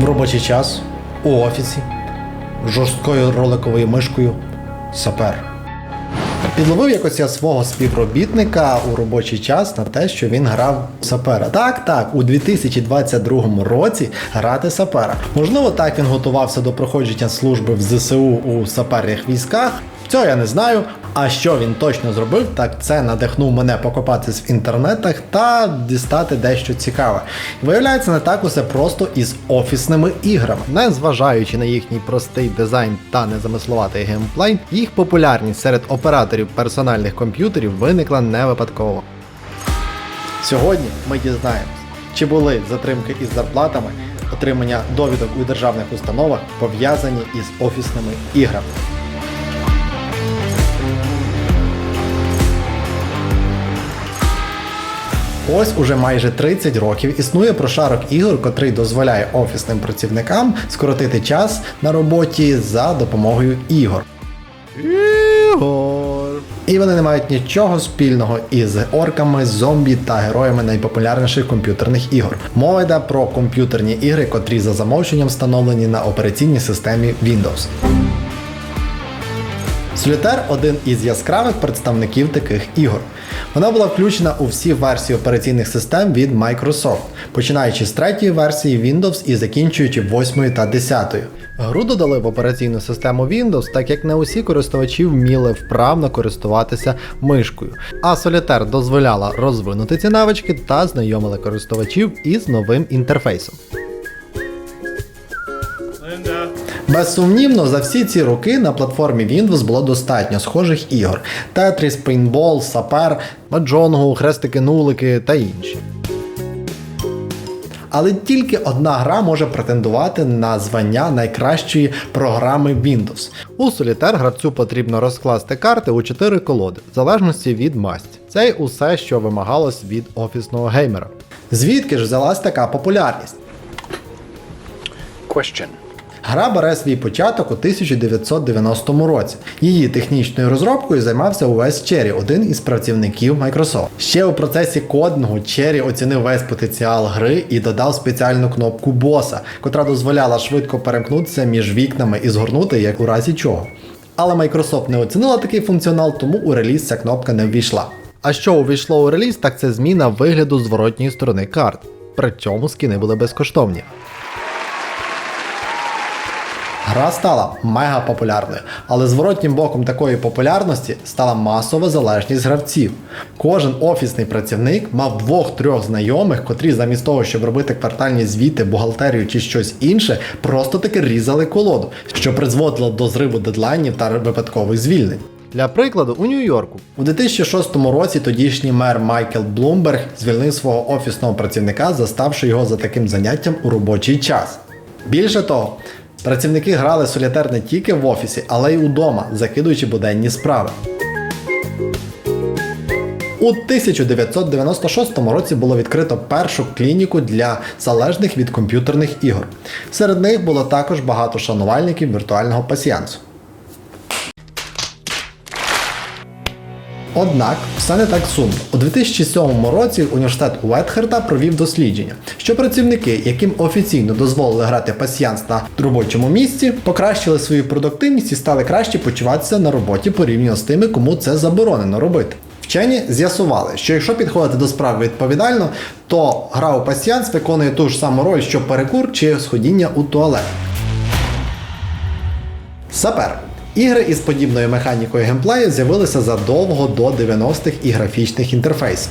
в робочий час у офісі жорсткою роликовою мишкою сапер. Підловив якось я свого співробітника у робочий час на те, що він грав сапера. Так, так, у 2022 році грати сапера. Можливо, так він готувався до проходження служби в ЗСУ у саперних військах. Цього я не знаю. А що він точно зробив, так це надихнув мене покопатись в інтернетах та дістати дещо цікаве. Виявляється, не так усе просто із офісними іграми. Незважаючи на їхній простий дизайн та незамисловатий геймплей, їх популярність серед операторів персональних комп'ютерів виникла не випадково. Сьогодні ми дізнаємось, чи були затримки із зарплатами, отримання довідок у державних установах пов'язані із офісними іграми. Ось уже майже 30 років існує прошарок ігор, котрий дозволяє офісним працівникам скоротити час на роботі за допомогою ігор. Ігор. І вони не мають нічого спільного із орками, зомбі та героями найпопулярніших комп'ютерних ігор. Мова йде про комп'ютерні ігри, котрі за замовченням встановлені на операційній системі Windows. Solitaire – один із яскравих представників таких ігор. Вона була включена у всі версії операційних систем від Microsoft, починаючи з третьої версії Windows і закінчуючи 8 та 10. Гру додали в операційну систему Windows, так як не усі користувачі вміли вправно користуватися мишкою. А Solitaire дозволяла розвинути ці навички та знайомила користувачів із новим інтерфейсом. Безсумнівно, за всі ці роки на платформі Windows було достатньо схожих ігор: Tetris, Paintball, Сапер, Маджонгу, Хрестики-нулики та інші. Але тільки одна гра може претендувати на звання найкращої програми Windows. У Solitaire гравцю потрібно розкласти карти у 4 колоди, в залежності від масті. Це й усе, що вимагалось від офісного геймера. Звідки ж взялась така популярність? Question. Гра бере свій початок у 1990 році. Її технічною розробкою займався Уес Черрі, один із працівників Microsoft. Ще у процесі кодингу Черрі оцінив весь потенціал гри і додав спеціальну кнопку боса, котра дозволяла швидко перемкнутися між вікнами і згорнути як у разі чого. Але Microsoft не оцінила такий функціонал, тому у реліз ця кнопка не ввійшла. А що увійшло у реліз, так це зміна вигляду зворотньої сторони карт. При цьому скини були безкоштовні. Гра стала мега популярною, але зворотнім боком такої популярності стала масова залежність гравців. Кожен офісний працівник мав двох-трьох знайомих, котрі замість того, щоб робити квартальні звіти, бухгалтерію чи щось інше, просто таки різали колоду, що призводило до зриву дедлайнів та випадкових звільнень. Для прикладу, у Нью-Йорку у 2006 році тодішній мер Майкл Блумберг звільнив свого офісного працівника, заставши його за таким заняттям у робочий час. Більше того, працівники грали солітер не тільки в офісі, але й удома, закидуючи буденні справи. У 1996 році було відкрито першу клініку для залежних від комп'ютерних ігор. Серед них було також багато шанувальників віртуального пасіянсу. Однак все не так сумно. У 2007 році університет Уетхерта провів дослідження, що працівники, яким офіційно дозволили грати пасіянс на робочому місці, покращили свою продуктивність і стали краще почуватися на роботі порівняно з тими, кому це заборонено робити. Вчені з'ясували, що якщо підходити до справи відповідально, то гра у пасіянс виконує ту ж саму роль, що перекур чи сходіння у туалет. Сапер. Ігри із подібною механікою геймплею з'явилися задовго до 90-х і графічних інтерфейсів.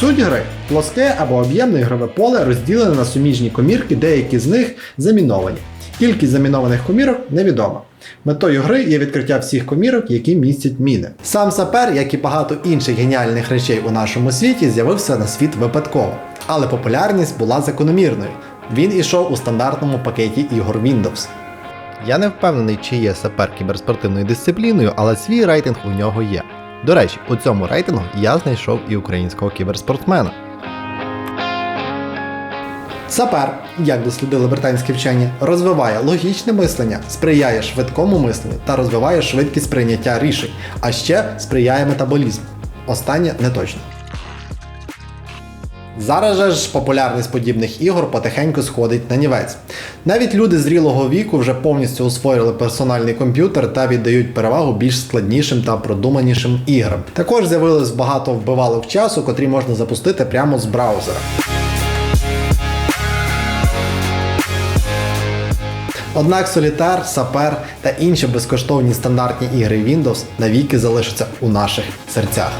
Суть гри плоске або об'ємне ігрове поле розділене на суміжні комірки, деякі з них заміновані. Кількість замінованих комірок невідома. Метою гри є відкриття всіх комірок, які містять міни. Сам сапер, як і багато інших геніальних речей у нашому світі, з'явився на світ випадково. Але популярність була закономірною. Він ішов у стандартному пакеті ігор Windows. Я не впевнений, чи є сапер кіберспортивною дисципліною, але свій рейтинг у нього є. До речі, у цьому рейтингу я знайшов і українського кіберспортсмена. Сапер, як дослідили британські вчені, розвиває логічне мислення, сприяє швидкому мисленню та розвиває швидкість прийняття рішень, а ще сприяє метаболізму. Останнє не точно. Зараз же ж популярність подібних ігор потихеньку сходить на нівець. Навіть люди зрілого віку вже повністю освоїли персональний комп'ютер та віддають перевагу більш складнішим та продуманішим іграм. Також з'явилось багато вбивалок часу, котрі можна запустити прямо з браузера. Однак Солітар, Сапер та інші безкоштовні стандартні ігри Windows навіки залишаться у наших серцях.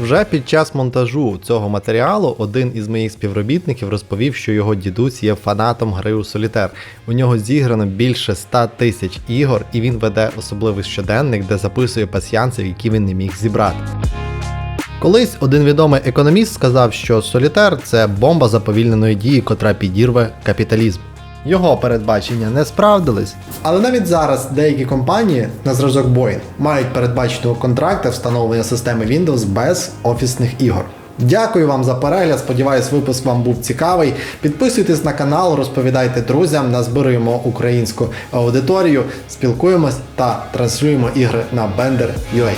Вже під час монтажу цього матеріалу один із моїх співробітників розповів, що його дідусь є фанатом гри у Солітер. У нього зіграно більше 100 тисяч ігор, і він веде особливий щоденник, де записує пасіянців, які він не міг зібрати. Колись один відомий економіст сказав, що Солітер це бомба заповільненої дії, котра підірве капіталізм. Його передбачення не справдились. Але навіть зараз деякі компанії на зразок Boeing мають передбаченого контракти встановлення системи Windows без офісних ігор. Дякую вам за перегляд. Сподіваюсь, випуск вам був цікавий. Підписуйтесь на канал, розповідайте друзям, назбируємо українську аудиторію, спілкуємось та транслюємо ігри на Bender.ua.